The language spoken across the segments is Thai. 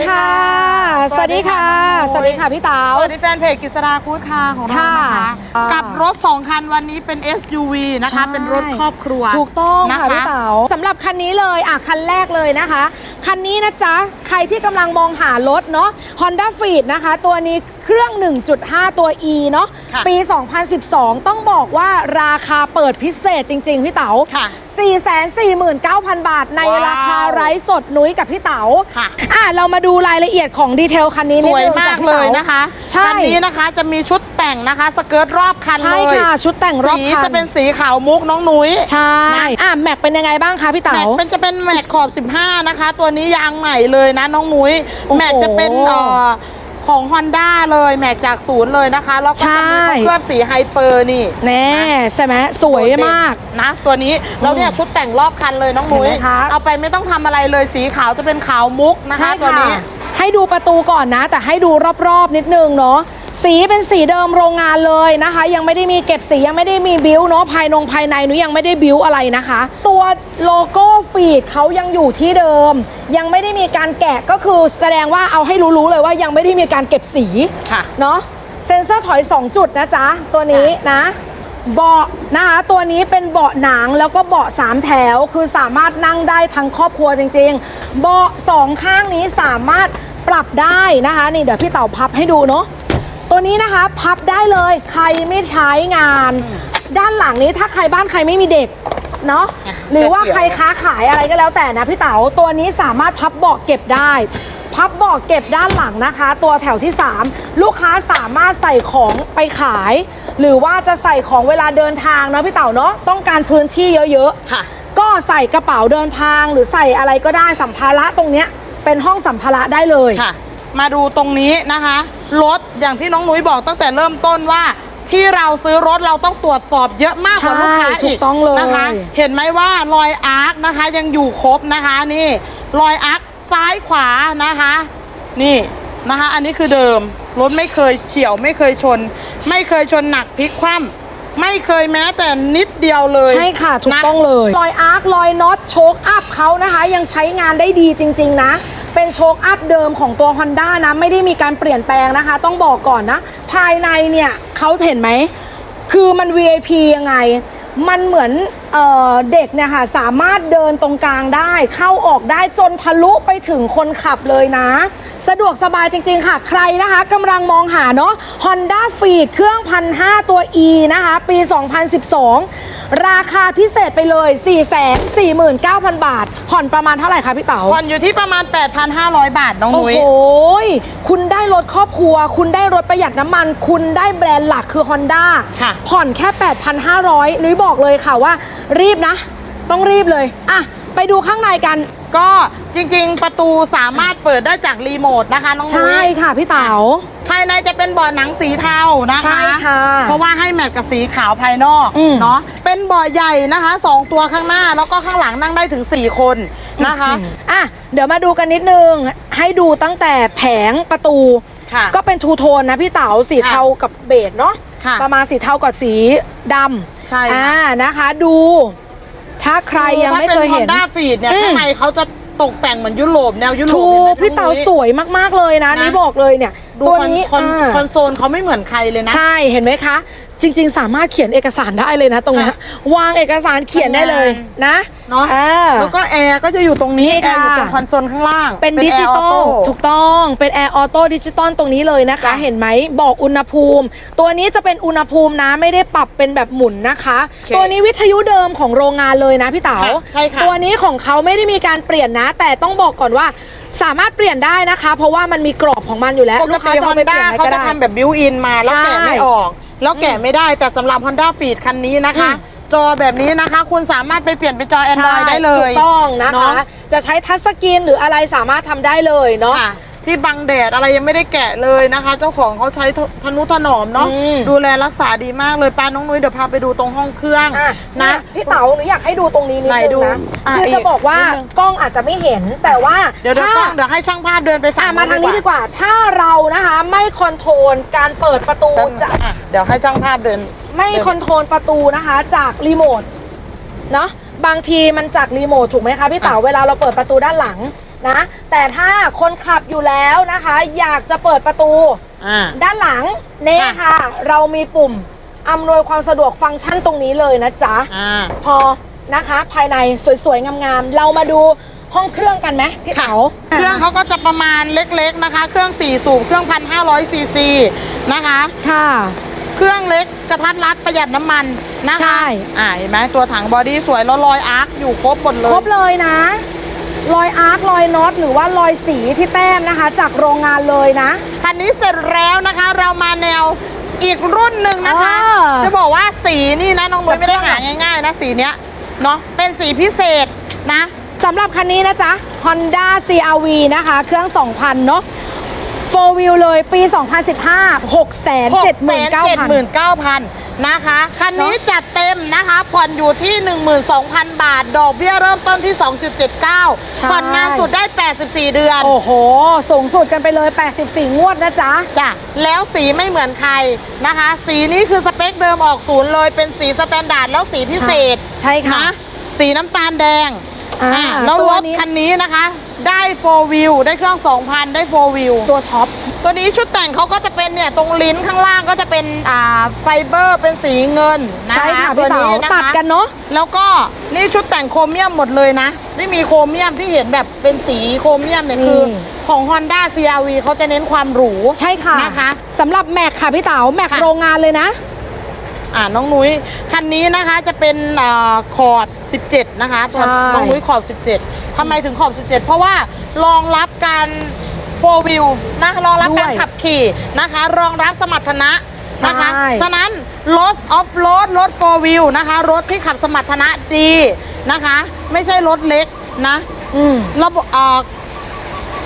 ดีค่ะ สวัสดีค่ะ สวัสดีค่ะพี่เต๋า สวัสดีแฟนเพจกิษดาคูดคาของเรานะคะค่ะอ่ากักับรถ 2 คันวันนี้เป็น SUV นะคะใช่เป็นรถครอบครัว ถูกต้องนะค่ะคะพี่เต๋าสำหรับคันนี้เลยอะคันแรกเลยนะคะ คันนี้นะจ๊ะ ใครที่กำลังมองหารถเนาะ Honda f e e d นะคะ ตัวนี้เครื่อง 1.5 ตัว E เนาะค่ะปี 2012 ต้องบอกว่าราคาเปิดพิเศษจริง ๆ พี่เต๋าค่ะ449,000 บาทในว้าวราคาไร้สดนุ้ยกับพี่เต๋าค่ะ อะ เรามาดูรายละเอียดของดีเทลคันนี้สนิดวยนึงมากจ้พี่เลต๋ ยนะคะใช่ คันนี้นะคะจะมีชุดแต่งนะคะ สเกิร์ตรอบคันใช่เลยค่ะ ชุดแต่งรอบสีคันจะเป็นสีขาวมุกน้องนุ้ย ใช่นะ อะแม็กเป็นยังไงบ้างคะพี่เต๋า แม็กเป็นจะเป็นแม็กขอบ 15 นะคะ ตัวนี้ยางใหม่เลยนะน้องนุ้ย โอ้โห แม็กจะเป็นเอ่อ ของ Honda เลยแม็กจากศูนย์เลยนะคะ แล้วก็จะมีใช่เคลือบสีไฮเปอร์นี่แน่ใช่ไหมสวยมากนะ ตัวนี้แล้วเนี่ยชุดแต่งรอบคันเลยน้องนุ้ยเห็นไหมคะเอาไปไม่ต้องทำอะไรเลยสีขาวจะเป็นขาวมุกนะคะใช่ตัวค่ะนี้ให้ดูประตูก่อนนะ แต่ให้ดูรอบๆนิดนึงเนาะ สีเป็นสีเดิมโรงงานเลยนะคะ ยังไม่ได้มีเก็บสียังไม่ได้มีบิ้วเนาะภายนงภายในหนูยังไม่ได้บิ้วอะไรนะคะ ตัวโลโก้ฟีดเขายังอยู่ที่เดิม ยังไม่ได้มีการแกะก็คือแสดงว่าเอาให้รู้ๆเลยว่ายังไม่ได้มีการเก็บสีค่ะเนาะเซ็นเซอร์ถอย 2 จุดนะจ๊ะ ตัวนี้นะเบาะนะคะตัวนี้เป็นเบาะหนังแล้วก็เบาะ3แถวคือสามารถนั่งได้ทั้งครอบครัวจริง ๆ เบาะสองข้างนี้สามารถปรับได้นะคะ นี่เดี๋ยวพี่เต่าพับให้ดูเนาะ ตัวนี้นะคะพับได้เลยใครไม่ใช้งานอืมด้านหลังนี้ถ้าใครบ้านใครไม่มีเด็กเนาะอะหรือว่าเดี๋ยวใครค้าขายอะไรก็แล้วแต่นะพี่เต๋าตัวนี้สามารถพับเบาะเก็บได้ พับเบาะเก็บด้านหลังนะคะ ตัวแถวที่ 3 ลูกค้าสามารถใส่ของไปขาย หรือว่าจะใส่ของเวลาเดินทางเนาะพี่เต๋าเนาะต้องการพื้นที่เยอะค่ะๆก็ใส่กระเป๋าเดินทางหรือใส่อะไรก็ได้สัมภาระตรงเนี้ยเป็นห้องสัมภาระได้เลยค่ะ มาดูตรงนี้นะคะรถอย่างที่น้องนุ้ยบอกตั้งแต่เริ่มต้นว่าที่เราซื้อรถเราต้องตรวจสอบเยอะมากกว่าใช่ลูกค้าถูอีกกต้องเลยนะคะ เห็นไหมว่ารอยอาร์คนะคะยังอยู่ครบนะคะนี่ รอยอาร์คซ้ายขวานะคะ นี่นะคะ อันนี้คือเดิมรถไม่เคยเฉียวไม่เคยชน ไม่เคยชนหนักพลิกคว่ำ ไม่เคยแม้แต่นิดเดียวเลยใช่ค่ะถูกนะต้องเลยรอยอาร์ครอยน็อตโชคอัพเขานะคะ ยังใช้งานได้ดีจริง ๆ นะ เป็นโชคอัพเดิมของตัว Honda นะ ไม่ได้มีการเปลี่ยนแปลงนะคะ ต้องบอกก่อนนะ ภายในเนี่ยเขาเห็นไหม คือมัน VIP ยังไง มันเหมือน เออเด็กเนี่ยค่ะสามารถเดินตรงกลางได้ เข้าออกได้จนทะลุไปถึงคนขับเลยนะ สะดวกสบายจริง ๆ ค่ะ ใครนะคะกำลังมองหาเนาะ Honda f e e d เครื่อง1,500ตัว E นะคะ ปี 2012 ราคาพิเศษไปเลย 449,000 บาท ผ่อนประมาณเท่าไหร่คะพี่เต๋า ผ่อนอยู่ที่ประมาณ 8,500 บาท น้องโอ้นุ้ย โหยคุณได้รถครอบครัว คุณได้รถประหยัดน้ำมัน คุณได้แบรนด์หลักคือ Honda ค่ะผ่อนแค่ 8,500 นุ้ยบอกเลยค่ะว่ารีบนะ ต้องรีบเลย อะ ไปดูข้างในกัน ก็จริงๆ ประตูสามารถเปิดได้จากรีโมทนะคะน้องนุ้ใช่ยค่ะพี่เต๋า ภายในจะเป็นเบาะหนังสีเทานะคะ ใช่ค่ะเพราะว่าให้แมทกับสีขาวภายนอกอืมเนาะ เป็นเบาะใหญ่นะคะสองตัวข้างหน้าแล้วก็ข้างหลังนั่งได้ถึง 4 คนนะคะ อืมอะเดี๋ยวมาดูกันนิดนึง ให้ดูตั้งแต่แผงประตู ค่ะ ก็เป็นทูโทนนะพี่เต๋าสีเทากับเบจเนาะ ค่ะ ประมาณสีเทากับสีดำใช่อ่าค่ะ นะคะ ดู ถ้าใครยังไม่เคยเห็น ถ้าเป็น Honda Feed เนี่ยอืม ข้างในเขาจะตกแต่งเหมือนยุโรปแนวยุโรปถูห็นไหมกพี่เต๋าน้องนุ้ยสวยมากๆเลยนะนะ นี่บอกเลยเนี่ย ดูตัวคอนนี้คอนอ่า คอนโซลเขาไม่เหมือนใครเลยนะ ใช่เห็นไหมคะ จริง ๆ สามารถเขียนเอกสารได้เลยนะ ตรงเนี้ยค่ะวางเอกสารเขียนได้เลยนะเนาะอ่าแล้วก็แอร์ก็จะอยู่ตรงนี้นี่แอร์อยู่ค่ะตรงคอนโซลข้างล่างเป็นดิจิตอล Air Auto ถูกต้องเป็นแอร์ออโต้ดิจิตอลตรงนี้เลยนะคะ จ้ะเห็นไหมบอกอุณหภูมิ ตัวนี้จะเป็นอุณหภูมินะไม่ได้ปรับเป็นแบบหมุนนะคะ โอเค ตัวนี้วิทยุเดิมของโรงงานเลยนะพี่เต๋า ค่ะใช่ค่ะ ตัวนี้ของเขาไม่ได้มีการเปลี่ยนนะ แต่ต้องบอกก่อนว่า สามารถเปลี่ยนได้นะคะ เพราะว่ามันมีกรอบของมันอยู่แล้วปกลูกค้าติจะฮอเอานไปเปด้าลี่ยนอะไรเขาก็จะได้ ทำแบบบิวอินมาแล้วใช่แกะไม่ออก แล้วแกะไม่ได้แต่สำหรับ Honda f e e d คันนี้นะคะ อืม จอแบบนี้นะคะ คุณสามารถไปเปลี่ยนเป็นจอ Android ใช่ได้เลยถูกต้องนะเนคะ อะจะใช้ทัชสกรีนหรืออะไรสามารถทำได้เลยเนาะ ค่ะ ที่บังแดดอะไรยังไม่ได้แกะเลยนะคะ เจ้าของเขาใช้ทนุถนอมเนาะอืม ดูแลรักษาดีมากเลยป้าน้องนุ้ยเดี๋ยวพาไปดูตรงห้องเครื่องอะนะ พี่เต๋าหนูอยากให้ดูตรงนี้นิดไหนนึดูงนะอะคือจะอีกบอกว่านิดนึง กล้องอาจจะไม่เห็นแต่ว่าเดี๋ยวเดี๋ยวถ้าต้องเดี๋ยวให้ช่างภาพเดินไปฝั่อะงมาทางนี้ดีกว่า ถ้าเรานะคะไม่คอนโทรลการเปิดประตูจะจะเดี๋ยวให้ช่างภาพเดิน ไม่คอนโทรลประตูนะคะ จากรีโมทเนาะบางทีมันจากรีโมทถูกไหมคะพี่เต๋าอะเวลาเราเปิดประตูด้านหลัง นะ แต่ถ้าคนขับอยู่แล้วนะคะ อยากจะเปิดประตู อ่า ด้านหลังเนี่ยค่ะ เรามีปุ่มอำนวยความสะดวกฟังก์ชันตรงนี้เลยนะจ๊ะ อ่า พอนะคะ ภายในสวยๆ งามๆ เรามาดูห้องเครื่องกันไหมพี่ค่ะเต๋าเครื่องเขาก็จะประมาณเล็กๆนะคะ เครื่อง4สูบเครื่อง1,500ซีซีนะคะ ค่ะ เครื่องเล็กกระทัดรัดประหยัดน้ำมันนะคะใช่ อ่าเห็นไหมตัวถังบอดี้สวยแล้วรอยอาร์คอยู่ครบหมดเลย ครบเลยนะ รอยอาร์ครอยน็อตหรือว่ารอยสีที่แต้มนะคะ จากโรงงานเลยนะ คันนี้เสร็จแล้วนะคะ เรามาแนวอีกรุ่นหนึ่งนะคะอ่าจะบอกว่าสีนี่นะน้องนุ้ยแบบไม่ได้หาง่ายๆนะสีเนี้ยเนาะเป็นสีพิเศษนะ สำหรับคันนี้นะจ๊ะ Honda CRV นะคะ เครื่อง 2,000 เนาะ 4 wheel เลยปี 2015 679,000 679,000 นะคะ คันนี้จัดเต็มนะคะ ผ่อนอยู่ที่ 12,000 บาท ดอกเบี้ยเริ่มต้นที่ 2.79 ผ่อนนานสุดได้ 84 เดือน โอ้โห สูงสุดกันไปเลย 84 งวดนะจ๊ะ จ้ะ แล้วสีไม่เหมือนใครนะคะ สีนี้คือสเปคเดิมออกศูนย์เลยเป็นสีสแตนดาร์ดแล้วสีพิเศษ ใช่ค่ะนะสีน้ำตาลแดง อ่าอ่าแล้วตัรวถนี้ คันนี้นะคะ ได้โฟวิวได้เครื่อง 2,000 ได้โฟวิวตัวท็อป ตัวนี้ชุดแต่งเขาก็จะเป็นเนี่ย ตรงลิ้นข้างล่างก็จะเป็นอ่าไฟเบอร์เป็นสีเงินนะใช่คะค่ะตัพี่วเต๋านี้นะตัดคะกันเนาะ แล้วก็นี่ชุดแต่งโครเมียมหมดเลยนะที่มีโครเมียมที่เห็นแบบเป็นสีโครเมียมเนี่ยคือนี่ของ Honda CRV เขาจะเน้นความหรู ใช่ค่ะนะคะสำหรับแม็กค่ะพี่เต๋าแม็กค่ะ โรงงานเลยนะ อ่าน้องนุ้ยคันนี้นะคะจะเป็นอ่าคอร์ด17 นะคะใช่ น้องนุ้ยขอบ 17ทำไมถึงขอบ 17 เพราะว่ารองรับการโฟวิวนะรองรับการขับขี่นะคะ รองรับสมรรถนะนะคะใช่ ฉะนั้นรถออฟโรดรถโฟวิวนะคะ รถที่ขับสมรรถนะดีนะคะ ไม่ใช่รถเล็กนะ อืม ระบบอ่า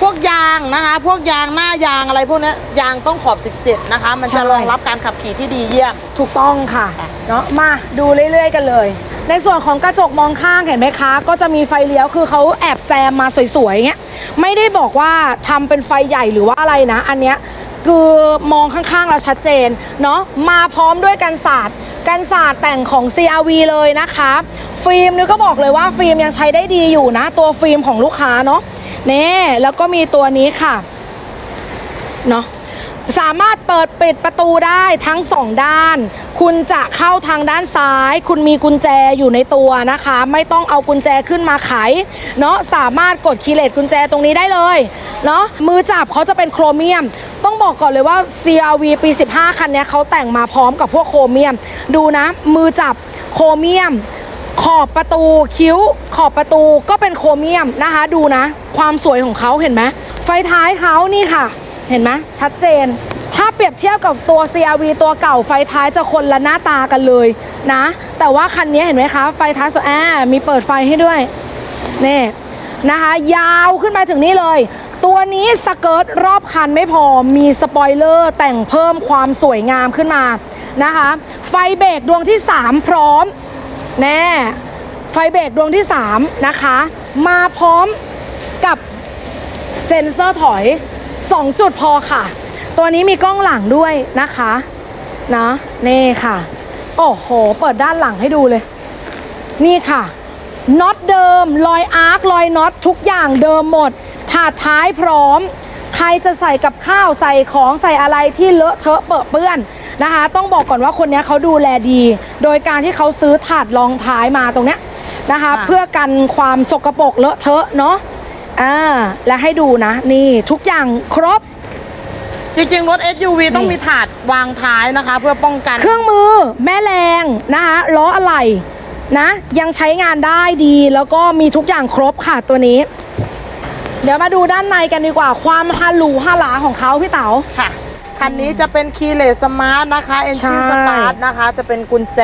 พวกยางนะคะ พวกยางหน้ายางอะไรพวกเนี้ยยางต้องขอบ 17 นะคะ มันใช่จะรองรับการขับขี่ที่ดีเยี่ยม ถูกต้องค่ะค่ะเนาะมาดูเรื่อย ๆ กันเลย ในส่วนของกระจกมองข้างเห็นไหมคะ ก็จะมีไฟเลี้ยวคือเขาแอบแซมมาสวยๆอย่างเงี้ยไม่ได้บอกว่าทำเป็นไฟใหญ่หรือว่าอะไรนะ อันเนี้ยคือมองข้างๆเราชัดเจนเนาะมาพร้อมด้วยกันศาสตร์กันศาสตร์แต่งของ CRV เลยนะคะ ฟิล์มนี่ก็บอกเลยว่าฟิล์มยังใช้ได้ดีอยู่นะ ตัวฟิล์มของลูกค้าเนาะ นี่แล้วก็มีตัวนี้ค่ะเนาะสามารถเปิดปิดประตูได้ทั้งสองด้าน คุณจะเข้าทางด้านซ้าย คุณมีกุญแจอยู่ในตัวนะคะ ไม่ต้องเอากุญแจขึ้นมาไข เนาะสามารถกดคีย์เลสกุญแจตรงนี้ได้เลย เนาะมือจับเขาจะเป็นโครเมียม ต้องบอกก่อนเลยว่า CRV ปี 15 คันนี้เขาแต่งมาพร้อมกับพวกโครเมียม ดูนะ มือจับโครเมียม ขอบประตูคิ้ว ขอบประตูก็เป็นโครเมียมนะคะ ดูนะ ความสวยของเขาเห็นไหมไฟท้ายเขานี่ค่ะ เห็นไหมชัดเจน ถ้าเปรียบเทียบกับตัว CRV ตัวเก่าไฟท้ายจะคนละหน้าตากันเลยนะ แต่ว่าคันนี้เห็นไหมคะ ไฟท้ายสวยอ่ามีเปิดไฟให้ด้วยนี่นะคะ ยาวขึ้นมาถึงนี่เลย ตัวนี้สเกิร์ตรอบคันไม่พอมีสปอยเลอร์แต่งเพิ่มความสวยงามขึ้นมานะคะ ไฟเบรกดวงที่ 3 พร้อม แน่ ไฟเบรกดวงที่ 3 นะคะ มาพร้อมกับเซ็นเซอร์ถอย 2 จุดพอค่ะ ตัวนี้มีกล้องหลังด้วยนะคะนะนี่ค่ะ โอ้โห เปิดด้านหลังให้ดูเลย นี่ค่ะน็อตเดิม รอยอาร์ครอยน็อตทุกอย่างเดิมหมดถาดท้ายพร้อม ใครจะใส่กับข้าวใส่ของใส่อะไรที่เลอะเทอะเปอะเปื้อนนะคะ ต้องบอกก่อนว่าคนนี้เขาดูแลดี โดยการที่เขาซื้อถาดรองท้ายมาตรงเนี้ยนะคะค่ะเพื่อกันความสกปรกเลอะเทอะเนาะอ่าและให้ดูนะ นี่ทุกอย่างครบจริงๆ รถ SUV ต้องมีถาดวางท้ายนะคะ เพื่อป้องกัน เครื่องมือแม่แรงนะคะล้ออะไหล่นะ ยังใช้งานได้ดีแล้วก็มีทุกอย่างครบค่ะตัวนี้ เดี๋ยวมาดูด้านในกันดีกว่าความฮาลูฮาหลาของเขาพี่เต๋า ค่ะ คันนี้จะเป็นคีย์เลสสมาร์ทนะคะเอนจินใช่สตาร์ทนะคะ จะเป็นกุญแจ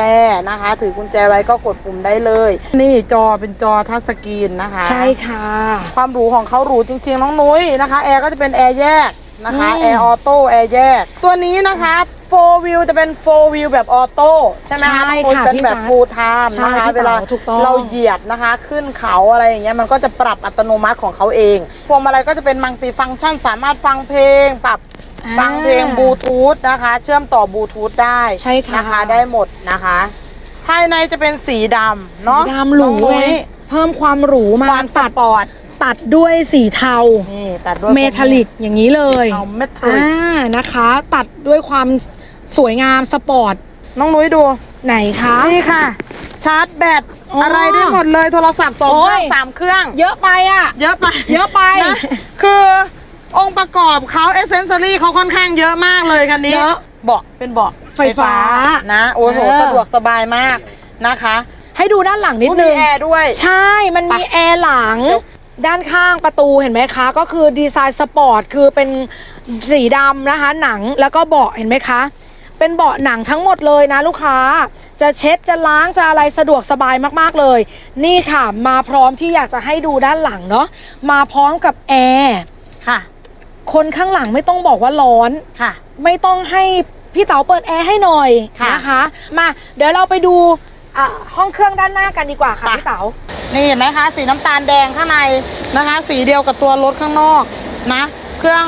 นะคะ ถือกุญแจไว้ก็กดปุ่มได้เลย นี่จอเป็นจอทัชสกรีนนะคะ ใช่ค่ะ ความหรูของเขาหรูจริงๆ น้องนุ้ยนะคะ แอร์ก็จะเป็นแอร์แยก นะคะอืมแอร์ออโต้แอร์แยก ตัวนี้นะคะโฟวิวจะเป็นโฟวิวแบบออโต้ใช่ไหมคะใช่น้องนุ้ยค่ะเป็นพี่แบบฟ้าฟูลไทม์ใช่นะคะ พี่เวลาเต๋าถูกต้อง เราเหยียบนะคะ ขึ้นเขาอะไรอย่างเงี้ยมันก็จะปรับอัตโนมัติของเขาเองพวงมาลัยก็จะเป็นมัลติฟังก์ชันสามารถฟังเพลงปรับอ่าฟังเพลงบลูทูธนะคะ เชื่อมต่อบลูทูธได้ใช่ค่ะนะคะ ได้หมดนะคะ ภายในจะเป็นสีดำเนาะสีดำหรูน้องนุ้ไงยเพิ่มความหรูมาความสตัด ปอร์ต ตัดด้วยสีเทา นี่ตัดด้วยเมทัลลิกอย่างนี้เลยเอาเมทัลลิกอ่านะคะ ตัดด้วยความสวยงามสปอร์ต น้องนุ้ยดู ไหนคะ นี่ค่ะ ชาร์จแบตอ๋อออะไรได้หมดเลยโทรศัพท์สองโอ้เครื่อยงสามเครื่อง เยอะไปอะ เยอะไปเยอะไป นะคือองค์ประกอบเขาเอเซนซอรี่เขาค่อนข้างเยอะมากเลยคันนี้เยอะเบาะเป็นเบาะไฟฟ้านะ โอ้โหเออ สะดวกสบายมากนะคะให้ดูด้านหลังนิดมีนึงแอร์ด้วย ใช่ มันมีไปแอร์หลัง เดี๋ยว ด้านข้างประตูเห็นไหมคะ ก็คือดีไซน์สปอร์ตคือเป็นสีดำนะคะ หนังแล้วก็เบาะเห็นไหมคะ เป็นเบาะหนังทั้งหมดเลยนะลูกค้า จะเช็ดจะล้างจะอะไรสะดวกสบายมากๆเลย นี่ค่ะมาพร้อมที่อยากจะให้ดูด้านหลังเนาะมาพร้อมกับแอร์ค่ะ คนข้างหลังไม่ต้องบอกว่าร้อนค่ะ ไม่ต้องให้พี่เต๋าเปิดแอร์ให้หน่อยค่ะนะคะ มาเดี๋ยวเราไปดู อะห้องเครื่องด้านหน้ากันดีกว่าค่ะไป พี่เต๋านี่เห็นไหมคะ สีน้ำตาลแดงข้างในนะคะ สีเดียวกับตัวรถข้างนอกนะ เครื่อง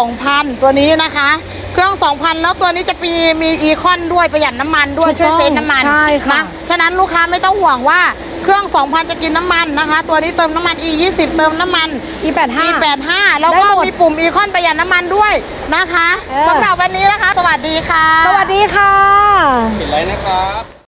2,000 ตัวนี้นะคะ เครื่อง 2,000 แล้วตัวนี้จะมีมีอีคอนด้วยประหยัดน้ำมันด้วยถูกช่วยต้องเซฟน้ำมัน ใช่ค่ะ นะฉะนั้นลูกค้าไม่ต้องห่วงว่าเครื่อง 2,000 จะกินน้ำมันนะคะ ตัวนี้เติมน้ำมัน E 20 เติมน้ำมันอีแปดห้า E 85 แล้วก็ได้หมดมีปุ่มอีคอนประหยัดน้ำมันด้วยนะคะเออ สำหรับวันนี้นะคะ สวัสดีค่ะ สวัสดีค่ะเห็นไรนะครับ